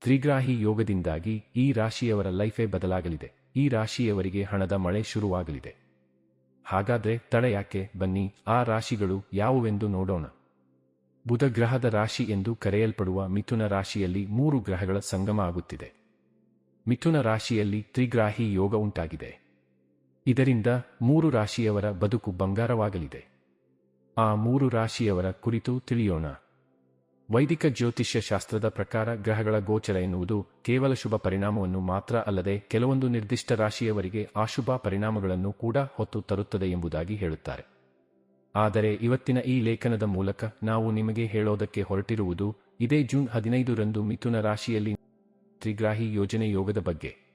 ತ್ರಿಗ್ರಾಹಿ ಯೋಗದಿಂದಾಗಿ ಈ ರಾಶಿಯವರ ಲೈಫೇ ಬದಲಾಗಲಿದೆ. ಈ ರಾಶಿಯವರಿಗೆ ಹಣದ ಮಳೆ ಶುರುವಾಗಲಿದೆ. ಹಾಗಾದ್ರೆ ತಡ ಯಾಕೆ ಬನ್ನಿ, ಆ ರಾಶಿಗಳು ಯಾವುವೆಂದು ನೋಡೋಣ. ಬುಧ ಗ್ರಹದ ರಾಶಿ ಎಂದು ಕರೆಯಲ್ಪಡುವ ಮಿಥುನ ರಾಶಿಯಲ್ಲಿ ಮೂರು ಗ್ರಹಗಳ ಸಂಗಮ ಆಗುತ್ತಿದೆ. ಮಿಥುನ ರಾಶಿಯಲ್ಲಿ ತ್ರಿಗ್ರಾಹಿ ಯೋಗ ಉಂಟಾಗಿದೆ. ಇದರಿಂದ ಮೂರು ರಾಶಿಯವರ ಬದುಕು ಬಂಗಾರವಾಗಲಿದೆ. ಆ ಮೂರು ರಾಶಿಯವರ ಕುರಿತು ತಿಳಿಯೋಣ. ವೈದಿಕ ಜ್ಯೋತಿಷ್ಯ ಶಾಸ್ತ್ರದ ಪ್ರಕಾರ ಗ್ರಹಗಳ ಗೋಚರ ಎನ್ನುವುದು ಕೇವಲ ಶುಭ ಪರಿಣಾಮವನ್ನು ಮಾತ್ರ ಅಲ್ಲದೆ ಕೆಲವೊಂದು ನಿರ್ದಿಷ್ಟ ರಾಶಿಯವರಿಗೆ ಅಶುಭ ಪರಿಣಾಮಗಳನ್ನು ಕೂಡ ಹೊತ್ತು ತರುತ್ತದೆ ಎಂಬುದಾಗಿ ಹೇಳುತ್ತಾರೆ. ಆದರೆ ಇವತ್ತಿನ ಈ ಲೇಖನದ ಮೂಲಕ ನಾವು ನಿಮಗೆ ಹೇಳೋದಕ್ಕೆ ಹೊರಟಿರುವುದು ಇದೇ ಜೂನ್ ಹದಿನೈದರಂದು ಮಿಥುನ ರಾಶಿಯಲ್ಲಿ ತ್ರಿಗ್ರಾಹಿ ಯೋಜನೆ ಯೋಗದ ಬಗ್ಗೆ.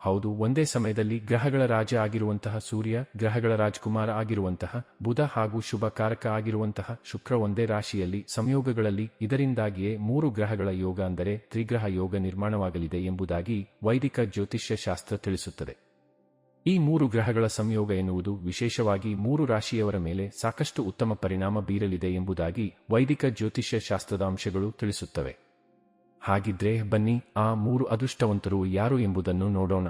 ಹೌದು, ಒಂದೇ ಸಮಯದಲ್ಲಿ ಗ್ರಹಗಳ ರಾಜ ಆಗಿರುವಂತಹ ಸೂರ್ಯ, ಗ್ರಹಗಳ ರಾಜಕುಮಾರ ಆಗಿರುವಂತಹ ಬುಧ ಹಾಗೂ ಶುಭಕಾರಕ ಆಗಿರುವಂತಹ ಶುಕ್ರ ಒಂದೇ ರಾಶಿಯಲ್ಲಿ ಸಂಯೋಗಗಳಲ್ಲಿ ಇದರಿಂದಾಗಿಯೇ ಮೂರು ಗ್ರಹಗಳ ಯೋಗ ಅಂದರೆ ತ್ರಿಗ್ರಹ ಯೋಗ ನಿರ್ಮಾಣವಾಗಲಿದೆ ಎಂಬುದಾಗಿ ವೈದಿಕ ಜ್ಯೋತಿಷ್ಯ ಶಾಸ್ತ್ರ ತಿಳಿಸುತ್ತದೆ. ಈ ಮೂರು ಗ್ರಹಗಳ ಸಂಯೋಗ ಎನ್ನುವುದು ವಿಶೇಷವಾಗಿ ಮೂರು ರಾಶಿಯವರ ಮೇಲೆ ಸಾಕಷ್ಟು ಉತ್ತಮ ಪರಿಣಾಮ ಬೀರಲಿದೆ ಎಂಬುದಾಗಿ ವೈದಿಕ ಜ್ಯೋತಿಷ್ಯ ಶಾಸ್ತ್ರದ ಅಂಶಗಳು ತಿಳಿಸುತ್ತವೆ. ಹಾಗಿದ್ರೆ ಬನ್ನಿ ಆ ಮೂರು ಅದೃಷ್ಟವಂತರು ಯಾರು ಎಂಬುದನ್ನು ನೋಡೋಣ.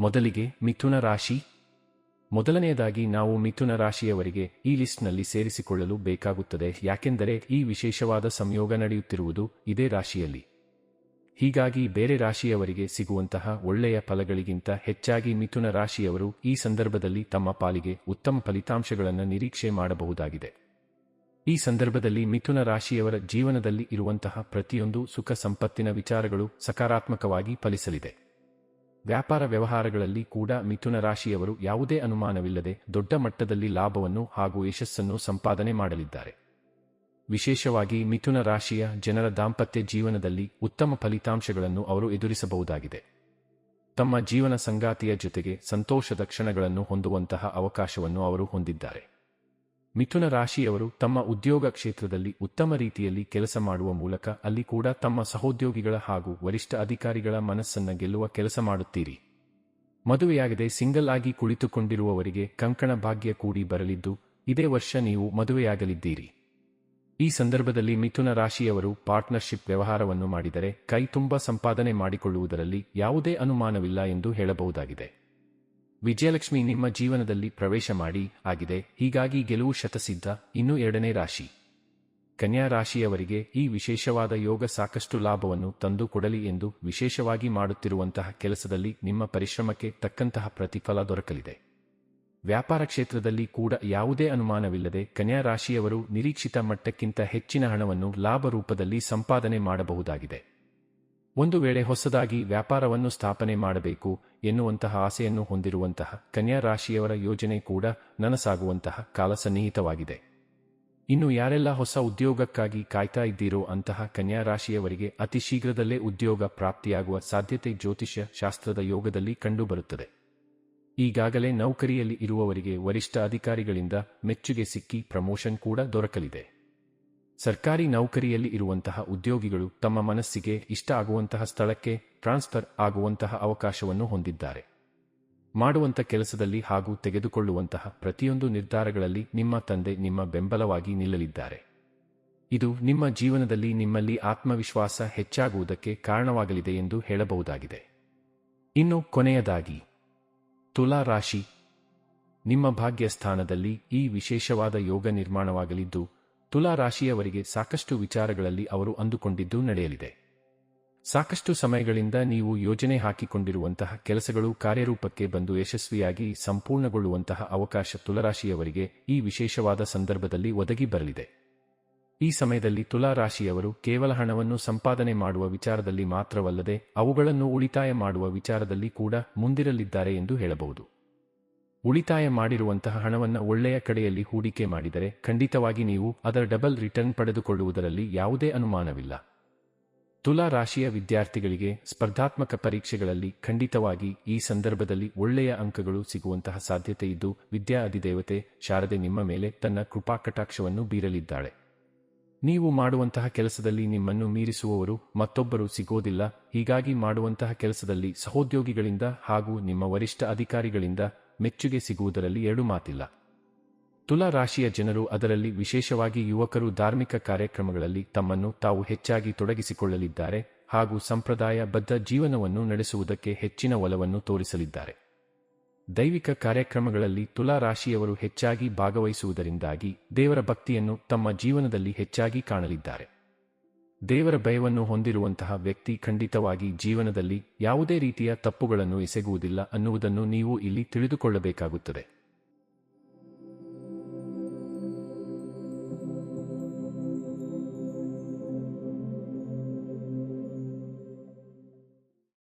ಮೊದಲಿಗೆ ಮಿಥುನ ರಾಶಿ. ಮೊದಲನೆಯದಾಗಿ ನಾವು ಮಿಥುನ ರಾಶಿಯವರಿಗೆ ಈ ಲಿಸ್ಟ್ನಲ್ಲಿ ಸೇರಿಸಿಕೊಳ್ಳಲು ಬೇಕಾಗುತ್ತದೆ, ಯಾಕೆಂದರೆ ಈ ವಿಶೇಷವಾದ ಸಂಯೋಗ ನಡೆಯುತ್ತಿರುವುದು ಇದೇ ರಾಶಿಯಲ್ಲಿ. ಹೀಗಾಗಿ ಬೇರೆ ರಾಶಿಯವರಿಗೆ ಸಿಗುವಂತಹ ಒಳ್ಳೆಯ ಫಲಗಳಿಗಿಂತ ಹೆಚ್ಚಾಗಿ ಮಿಥುನ ರಾಶಿಯವರು ಈ ಸಂದರ್ಭದಲ್ಲಿ ತಮ್ಮ ಪಾಲಿಗೆ ಉತ್ತಮ ಫಲಿತಾಂಶಗಳನ್ನು ನಿರೀಕ್ಷೆ ಮಾಡಬಹುದಾಗಿದೆ. ಈ ಸಂದರ್ಭದಲ್ಲಿ ಮಿಥುನ ರಾಶಿಯವರ ಜೀವನದಲ್ಲಿ ಇರುವಂತಹ ಪ್ರತಿಯೊಂದು ಸುಖ ಸಂಪತ್ತಿನ ವಿಚಾರಗಳು ಸಕಾರಾತ್ಮಕವಾಗಿ ಫಲಿಸಲಿದೆ. ವ್ಯಾಪಾರ ವ್ಯವಹಾರಗಳಲ್ಲಿ ಕೂಡ ಮಿಥುನ ರಾಶಿಯವರು ಯಾವುದೇ ಅನುಮಾನವಿಲ್ಲದೆ ದೊಡ್ಡ ಮಟ್ಟದಲ್ಲಿ ಲಾಭವನ್ನು ಹಾಗೂ ಯಶಸ್ಸನ್ನು ಸಂಪಾದನೆ ಮಾಡಲಿದ್ದಾರೆ. ವಿಶೇಷವಾಗಿ ಮಿಥುನ ರಾಶಿಯ ಜನರ ದಾಂಪತ್ಯ ಜೀವನದಲ್ಲಿ ಉತ್ತಮ ಫಲಿತಾಂಶಗಳನ್ನು ಅವರು ಎದುರಿಸಬಹುದಾಗಿದೆ. ತಮ್ಮ ಜೀವನ ಸಂಗಾತಿಯ ಜೊತೆಗೆ ಸಂತೋಷದ ಕ್ಷಣಗಳನ್ನು ಹೊಂದುವಂತಹ ಅವಕಾಶವನ್ನು ಅವರು ಹೊಂದಿದ್ದಾರೆ. ಮಿಥುನ ರಾಶಿಯವರು ತಮ್ಮ ಉದ್ಯೋಗ ಕ್ಷೇತ್ರದಲ್ಲಿ ಉತ್ತಮ ರೀತಿಯಲ್ಲಿ ಕೆಲಸ ಮಾಡುವ ಮೂಲಕ ಅಲ್ಲಿ ಕೂಡ ತಮ್ಮ ಸಹೋದ್ಯೋಗಿಗಳ ಹಾಗೂ ವರಿಷ್ಠ ಅಧಿಕಾರಿಗಳ ಮನಸ್ಸನ್ನ ಗೆಲ್ಲುವ ಕೆಲಸ ಮಾಡುತ್ತೀರಿ. ಮದುವೆಯಾಗದೆ ಸಿಂಗಲ್ ಆಗಿ ಕುಳಿತುಕೊಂಡಿರುವವರಿಗೆ ಕಂಕಣ ಭಾಗ್ಯ ಕೂಡಿ ಬರಲಿದ್ದು, ಇದೇ ವರ್ಷ ನೀವು ಮದುವೆಯಾಗಲಿದ್ದೀರಿ. ಈ ಸಂದರ್ಭದಲ್ಲಿ ಮಿಥುನ ರಾಶಿಯವರು ಪಾರ್ಟ್ನರ್ಶಿಪ್ ವ್ಯವಹಾರವನ್ನು ಮಾಡಿದರೆ ಕೈ ತುಂಬ ಸಂಪಾದನೆ ಮಾಡಿಕೊಳ್ಳುವುದರಲ್ಲಿ ಯಾವುದೇ ಅನುಮಾನವಿಲ್ಲ ಎಂದು ಹೇಳಬಹುದಾಗಿದೆ. ವಿಜಯಲಕ್ಷ್ಮಿ ನಿಮ್ಮ ಜೀವನದಲ್ಲಿ ಪ್ರವೇಶ ಮಾಡಿ ಆಗಿದೆ. ಹೀಗಾಗಿ ಗೆಲುವು ಶತಸಿದ್ಧ, ಇನ್ನು ಎರಡನೇ ರಾಶಿ. ಕನ್ಯಾ ರಾಶಿಯವರಿಗೆ ಈ ವಿಶೇಷವಾದ ಯೋಗ ಸಾಕಷ್ಟು ಲಾಭವನ್ನು ತಂದು ಕೊಡಲಿ ಎಂದು ವಿಶೇಷವಾಗಿ ಮಾಡುತ್ತಿರುವಂತಹ ಕೆಲಸದಲ್ಲಿ ನಿಮ್ಮ ಪರಿಶ್ರಮಕ್ಕೆ ತಕ್ಕಂತಹ ಪ್ರತಿಫಲ ದೊರಕಲಿದೆ. ವ್ಯಾಪಾರ ಕ್ಷೇತ್ರದಲ್ಲಿ ಕೂಡ ಯಾವುದೇ ಅನುಮಾನವಿಲ್ಲದೆ ಕನ್ಯಾ ರಾಶಿಯವರು ನಿರೀಕ್ಷಿತ ಮಟ್ಟಕ್ಕಿಂತ ಹೆಚ್ಚಿನ ಹಣವನ್ನು ಲಾಭ ರೂಪದಲ್ಲಿ ಸಂಪಾದನೆ ಮಾಡಬಹುದಾಗಿದೆ. ಒಂದು ವೇಳೆ ಹೊಸದಾಗಿ ವ್ಯಾಪಾರವನ್ನು ಸ್ಥಾಪನೆ ಮಾಡಬೇಕು ಎನ್ನುವಂತಹ ಆಸೆಯನ್ನು ಹೊಂದಿರುವಂತಹ ಕನ್ಯಾ ರಾಶಿಯವರ ಯೋಜನೆ ಕೂಡ ನನಸಾಗುವಂತಹ ಕಾಲ ಸನ್ನಿಹಿತವಾಗಿದೆ. ಇನ್ನು ಯಾರೆಲ್ಲ ಹೊಸ ಉದ್ಯೋಗಕ್ಕಾಗಿ ಕಾಯ್ತಾ ಇದ್ದೀರೋ ಅಂತಹ ಕನ್ಯಾ ರಾಶಿಯವರಿಗೆ ಅತಿ ಶೀಘ್ರದಲ್ಲೇ ಉದ್ಯೋಗ ಪ್ರಾಪ್ತಿಯಾಗುವ ಸಾಧ್ಯತೆ ಜ್ಯೋತಿಷ್ಯ ಶಾಸ್ತ್ರದ ಯೋಗದಲ್ಲಿ ಕಂಡುಬರುತ್ತದೆ. ಈಗಾಗಲೇ ನೌಕರಿಯಲ್ಲಿ ಇರುವವರಿಗೆ ವರಿಷ್ಠ ಅಧಿಕಾರಿಗಳಿಂದ ಮೆಚ್ಚುಗೆ ಸಿಕ್ಕಿ ಪ್ರಮೋಷನ್ ಕೂಡ ದೊರಕಲಿದೆ. ಸರ್ಕಾರಿ ನೌಕರಿಯಲ್ಲಿ ಇರುವಂತಹ ಉದ್ಯೋಗಿಗಳು ತಮ್ಮ ಮನಸ್ಸಿಗೆ ಇಷ್ಟ ಆಗುವಂತಹ ಸ್ಥಳಕ್ಕೆ ಟ್ರಾನ್ಸ್ಫರ್ ಆಗುವಂತಹ ಅವಕಾಶವನ್ನು ಹೊಂದಿದ್ದಾರೆ. ಮಾಡುವಂತ ಕೆಲಸದಲ್ಲಿ ಹಾಗೂ ತೆಗೆದುಕೊಳ್ಳುವಂತಹ ಪ್ರತಿಯೊಂದು ನಿರ್ಧಾರಗಳಲ್ಲಿ ನಿಮ್ಮ ತಂದೆ ನಿಮ್ಮ ಬೆಂಬಲವಾಗಿ ನಿಲ್ಲಲಿದ್ದಾರೆ. ಇದು ನಿಮ್ಮ ಜೀವನದಲ್ಲಿ ನಿಮ್ಮಲ್ಲಿ ಆತ್ಮವಿಶ್ವಾಸ ಹೆಚ್ಚಾಗುವುದಕ್ಕೆ ಕಾರಣವಾಗಲಿದೆ ಎಂದು ಹೇಳಬಹುದಾಗಿದೆ. ಇನ್ನು ಕೊನೆಯದಾಗಿ, ತುಲಾ ರಾಶಿ. ನಿಮ್ಮ ಭಾಗ್ಯ ಸ್ಥಾನದಲ್ಲಿ ಈ ವಿಶೇಷವಾದ ಯೋಗ ನಿರ್ಮಾಣವಾಗಲಿದ್ದು ತುಲಾ ರಾಶಿಯವರಿಗೆ ಸಾಕಷ್ಟು ವಿಚಾರಗಳಲ್ಲಿ ಅವರು ಅಂದುಕೊಂಡಿದ್ದು ನಡೆಯಲಿದೆ. ಸಾಕಷ್ಟು ಸಮಯಗಳಿಂದ ನೀವು ಯೋಜನೆ ಹಾಕಿಕೊಂಡಿರುವಂತಹ ಕೆಲಸಗಳು ಕಾರ್ಯರೂಪಕ್ಕೆ ಬಂದು ಯಶಸ್ವಿಯಾಗಿ ಸಂಪೂರ್ಣಗೊಳ್ಳುವಂತಹ ಅವಕಾಶ ತುಲರಾಶಿಯವರಿಗೆ ಈ ವಿಶೇಷವಾದ ಸಂದರ್ಭದಲ್ಲಿ ಒದಗಿ ಬರಲಿದೆ. ಈ ಸಮಯದಲ್ಲಿ ತುಲಾ ರಾಶಿಯವರು ಕೇವಲ ಹಣವನ್ನು ಸಂಪಾದನೆ ಮಾಡುವ ವಿಚಾರದಲ್ಲಿ ಮಾತ್ರವಲ್ಲದೆ ಅವುಗಳನ್ನು ಉಳಿತಾಯ ಮಾಡುವ ವಿಚಾರದಲ್ಲಿ ಕೂಡ ಮುಂದಿರಲಿದ್ದಾರೆ ಎಂದು ಹೇಳಬಹುದು. ಉಳಿತಾಯ ಮಾಡಿರುವಂತಹ ಹಣವನ್ನು ಒಳ್ಳೆಯ ಕಡೆಯಲ್ಲಿ ಹೂಡಿಕೆ ಮಾಡಿದರೆ ಖಂಡಿತವಾಗಿ ನೀವು ಅದರ ಡಬಲ್ ರಿಟರ್ನ್ ಪಡೆದುಕೊಳ್ಳುವುದರಲ್ಲಿ ಯಾವುದೇ ಅನುಮಾನವಿಲ್ಲ. ತುಲಾ ರಾಶಿಯ ವಿದ್ಯಾರ್ಥಿಗಳಿಗೆ ಸ್ಪರ್ಧಾತ್ಮಕ ಪರೀಕ್ಷೆಗಳಲ್ಲಿ ಖಂಡಿತವಾಗಿ ಈ ಸಂದರ್ಭದಲ್ಲಿ ಒಳ್ಳೆಯ ಅಂಕಗಳು ಸಿಗುವಂತಹ ಸಾಧ್ಯತೆ ಇದ್ದು, ವಿದ್ಯಾ ಅಧಿದೇವತೆ ಶಾರದೆ ನಿಮ್ಮ ಮೇಲೆ ತನ್ನ ಕೃಪಾಕಟಾಕ್ಷವನ್ನು ಬೀರಲಿದ್ದಾಳೆ. ನೀವು ಮಾಡುವಂತಹ ಕೆಲಸದಲ್ಲಿ ನಿಮ್ಮನ್ನು ಮೀರಿಸುವವರು ಮತ್ತೊಬ್ಬರು ಸಿಗೋದಿಲ್ಲ, ಹೀಗಾಗಿ ಮಾಡುವಂತಹ ಕೆಲಸದಲ್ಲಿ ಸಹೋದ್ಯೋಗಿಗಳಿಂದ ಹಾಗೂ ನಿಮ್ಮ ವರಿಷ್ಠ ಅಧಿಕಾರಿಗಳಿಂದ ಮೆಚ್ಚುಗೆ ಸಿಗುವುದರಲ್ಲಿ ಎರಡು ಮಾತಿಲ್ಲ. ತುಲಾ ರಾಶಿಯ ಜನರು ಅದರಲ್ಲಿ ವಿಶೇಷವಾಗಿ ಯುವಕರು ಧಾರ್ಮಿಕ ಕಾರ್ಯಕ್ರಮಗಳಲ್ಲಿ ತಮ್ಮನ್ನು ತಾವು ಹೆಚ್ಚಾಗಿ ತೊಡಗಿಸಿಕೊಳ್ಳಲಿದ್ದಾರೆ ಹಾಗೂ ಸಂಪ್ರದಾಯ ಬದ್ಧ ಜೀವನವನ್ನು ನಡೆಸುವುದಕ್ಕೆ ಹೆಚ್ಚಿನ ಒಲವನ್ನು ತೋರಿಸಲಿದ್ದಾರೆ. ದೈವಿಕ ಕಾರ್ಯಕ್ರಮಗಳಲ್ಲಿ ತುಲಾ ರಾಶಿಯವರು ಹೆಚ್ಚಾಗಿ ಭಾಗವಹಿಸುವುದರಿಂದಾಗಿ ದೇವರ ಭಕ್ತಿಯನ್ನು ತಮ್ಮ ಜೀವನದಲ್ಲಿ ಹೆಚ್ಚಾಗಿ ಕಾಣಲಿದ್ದಾರೆ. ದೇವರ ಭಯವನ್ನು ಹೊಂದಿರುವಂತಹ ವ್ಯಕ್ತಿ ಖಂಡಿತವಾಗಿ ಜೀವನದಲ್ಲಿ ಯಾವುದೇ ರೀತಿಯ ತಪ್ಪುಗಳನ್ನು ಎಸಗುವುದಿಲ್ಲ ಅನ್ನುವುದನ್ನು ನೀವು ಇಲ್ಲಿ ತಿಳಿದುಕೊಳ್ಳಬೇಕಾಗುತ್ತದೆ.